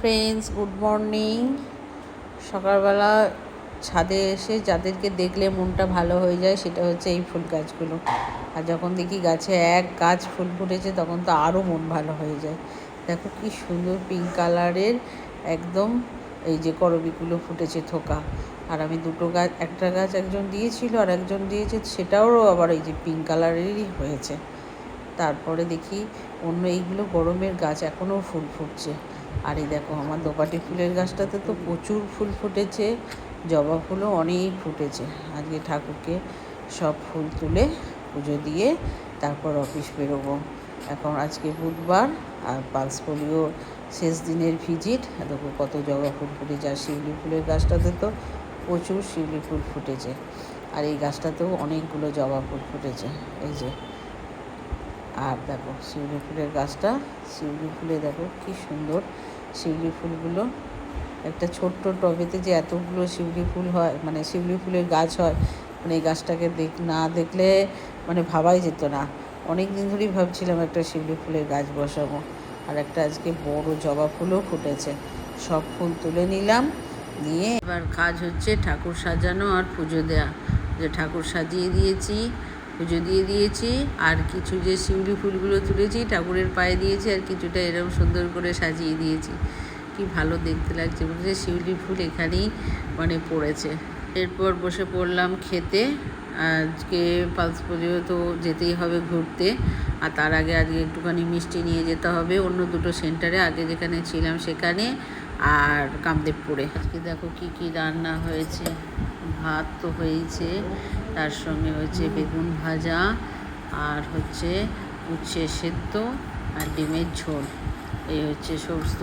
Friends good morning সকালবেলা ছাদে এসে যাদেরকে দেখলে মনটা ভালো হয়ে যায়, সেটা হচ্ছে এই ফুল গাছগুলো। আর যখন দেখি গাছে এক গাছ ফুল ফুটেছে, তখন তো আরও মন ভালো হয়ে যায়। দেখো কি সুন্দর পিঙ্ক কালারের একদম এই যে করবিগুলো ফুটেছে থোকা। আর আমি দুটো গাছ একটা গাছ একজন দিয়েছিল আর একজন দিয়েছে, সেটাও আবার এই যে পিঙ্ক কালারেরই হয়েছে। তারপরে দেখি অন্য এইগুলো গরমের গাছ এখনও ফুল ফুটছে। আর এই দেখো, আমার দোপাটি ফুলের গাছটাতে তো প্রচুর ফুল ফুটেছে, জবা ফুলও অনেক ফুটেছে। আজকে ঠাকুরকে সব ফুল তুলে পুজো দিয়ে তারপর অফিস বেরোবো। এখন আজকে বুধবার আর পালস পোলিও শেষ দিনের ভিজিট। দেখো কত জবা ফুল ফুটেছে, আর শিউলি ফুলের গাছটাতে তো প্রচুর শিউলি ফুল ফুটেছে। আর এই গাছটাতেও অনেকগুলো জবা ফুল ফুটেছে। এই যে আর দেখো, শিউলি ফুলের গাছটা, শিউলি ফুলে দেখো কি সুন্দর। শিউলি ফুলগুলো, একটা ছোট্ট টবেতে যে এতগুলো শিউলি ফুল হয় মানে শিউলি ফুলের গাছ হয় মানে এই গাছটাকে দেখ, না দেখলে মানে ভাবাই যেত না। অনেক দিন ধরেই ভাবছিলাম একটা শিউলি ফুলের গাছ বসাবো। আর একটা আজকে বড় জবা ফুলও ফুটেছে। সব ফুল তুলে নিলাম, নিয়ে এবার কাজ হচ্ছে ঠাকুর সাজানো আর পুজো দেওয়া। যে ঠাকুর সাজিয়ে দিয়েছি পুজো দিয়ে দিয়েছি, আর কিছু যে শিউলি ফুলগুলো তুলেছি, ঠাকুরের পায়ে দিয়েছি, আর কিছুটা এরকম সুন্দর করে সাজিয়ে দিয়েছি। কি ভালো দেখতে লাগছে, বুঝলে? শিউলি ফুল এখানেই মানে পড়েছে। এরপর বসে পড়লাম খেতে। আজকে পালস পুজো তো যেতেই হবে ঘুরতে, আর তার আগে আজকে একটুখানি মিষ্টি নিয়ে যেতে হবে অন্য দুটো সেন্টারে, আগে যেখানে ছিলাম সেখানে, আর কামদেবপুরে। আজকে দেখো কি কি রান্না হয়েছে। ভাত তো হয়েছে তার সঙ্গে হচ্ছে বেগুন ভাজা আর হচ্ছে উচ্ছে সেদ্ধ আর ডিমের ঝোল। এই হচ্ছে সমস্ত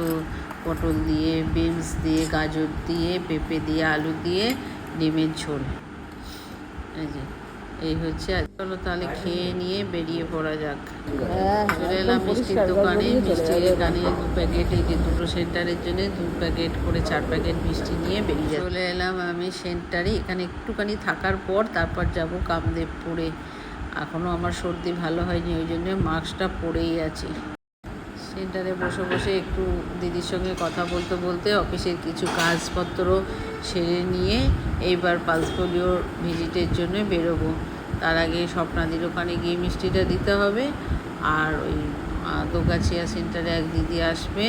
পটল দিয়ে, বিনস দিয়ে, গাজর দিয়ে, পেঁপে দিয়ে, আলু দিয়ে ডিমের ঝোল। এই যে। এই হচ্ছে চলো তাহলে খেয়ে নিয়ে বেরিয়ে পড়া যাক। চলে এলাম মিষ্টির দোকানে। মিষ্টির এখানে দু প্যাকেট এই যে দুটো সেন্টারের জন্য দু প্যাকেট করে চার প্যাকেট মিষ্টি নিয়ে বেরিয়ে যাক। চলে এলাম আমি সেন্টারে। এখানে একটুখানি থাকার পর তারপর যাব কামদেবপুরে। এখনও আমার সর্দি ভালো হয়নি ওই জন্য মাস্কটা পরেই আছি। সেন্টারে বসে বসে একটু দিদির সঙ্গে কথা বলতে বলতে অফিসের কিছু কাজপত্র সেরে নিয়ে এইবার পালস পোলিওর ভিজিটের জন্য বেরোবো। তার আগে স্বপ্নাদির ওখানে গিয়ে মিষ্টিটা দিতে হবে। আর ওই আহ, দোগাছিয়া সেন্টারে এক দিদি আসবে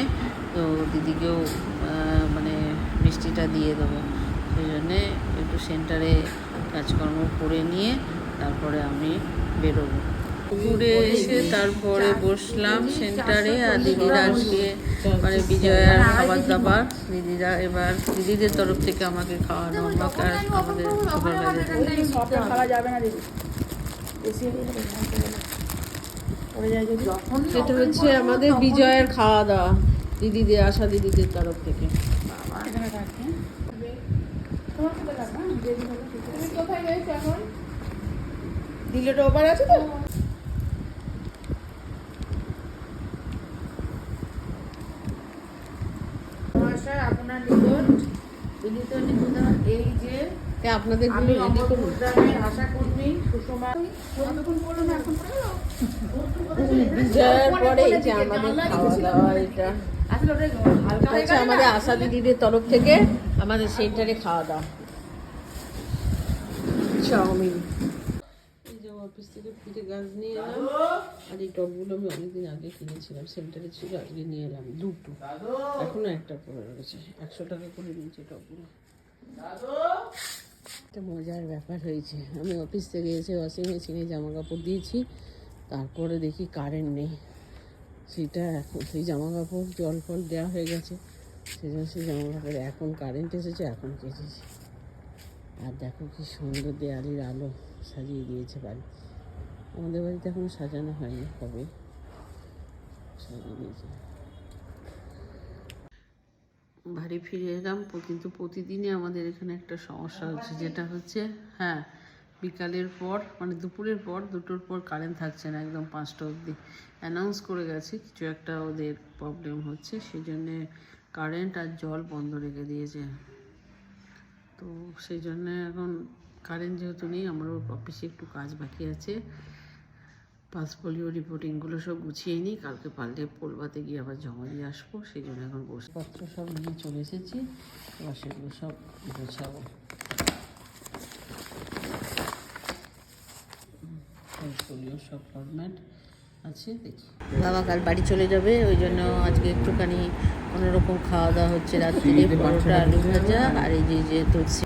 তো দিদিকেও মানে মিষ্টিটা দিয়ে দেবো। সেই জন্যে একটু সেন্টারে কাজকর্ম করে নিয়ে তারপরে আমি বেরোবো। ঘুরে এসে তারপরে বসলাম সেন্টারে আর দিদিরা আজকে মানে বিজয়ার খাবার দাবার। দিদিরা এবার দিদিদের তরফ থেকে আমাকে খাওয়ানো আমাকে আর আমাদের খাওয়া যাবে না দিদি। এটা হচ্ছে আমাদের বিজয়ের খাওয়া দাওয়া দিদিদের আশা দিদিদের তরফ থেকে। দিলেটা ওপার আছে তো? আপনার নিকট বিনীত নিবেদন এই যে আপনাদের আমি গুলো রেডি করুন। অমরপুর আশা কর্মী সুষমা কতক্ষণ পড়ল না এখন বিজয়ের পরে যে আমাদের খাওয়া দাওয়া এটা হচ্ছে আমাদের আশা দিদিদের তরফ থেকে আমাদের সেন্টারে খাওয়া দাওয়া। চাউমিন। অফিস থেকে ফিরে গাছ নিয়ে এলাম। আর এই টবগুলো আমি অনেকদিন আগে কিনেছিলাম সেন্টারে ছিল আজকে নিয়ে এলাম দুটো। এখনও একটা পড়ে রয়েছে একশো টাকা করে নিয়েছে টবগুলো একটা মজার ব্যাপার হয়েছে আমি অফিস থেকে এসে ওয়াশিং মেশিনে জামা কাপড় দিয়েছি তারপরে দেখি কারেন্ট নেই। সেটা এখন সেই জামা কাপড় জল ফল দেওয়া হয়ে গেছে সেই জন্য সেই জামা কাপড় এখন কারেন্ট এসেছে এখন কেচেছি। আর দেখো কি সুন্দর দেয়ালির আলো সাজিয়ে দিয়েছে বাড়ি। আমাদের বাড়িতে এখনও সাজানো হয়নি, কবে? সাজিয়ে দিয়েছে। বাড়ি ফিরে এলাম কিন্তু প্রতিদিনই আমাদের এখানে একটা সমস্যা হচ্ছে, যেটা হচ্ছে হ্যাঁ বিকালের পর মানে দুপুরের পর, দুটোর পর কারেন্ট থাকছে না, একদম পাঁচটা অবধি। অ্যানাউন্স করে গেছে, কিছু একটা ওদের প্রবলেম হচ্ছে সেই জন্যে কারেন্ট আর জল বন্ধ রেখে দিয়েছে। তো সেই জন্যে এখন কারেন্ট যেহেতু নেই, আমারও অফিসে একটু কাজ বাকি আছে। পাস পোলিও রিপোর্টিংগুলো সব গুছিয়ে নিই, কালকে পারলে পোলবাতে গিয়ে আবার জমা দিয়ে আসব, সেই জন্য এখন বসপত্র সব নিয়ে চলে এসেছি, এবার সেগুলো সব গোছাবো। পোলিও সব ফরম্যাট আছে দেখি। বাবা কাল বাড়ি চলে যাবে ওই জন্য আজকে একটুখানি অন্যরকম খাওয়া দাওয়া হচ্ছে রাত্রিরে পরোটা আলু ভাজা আর এই যে যে তুলসী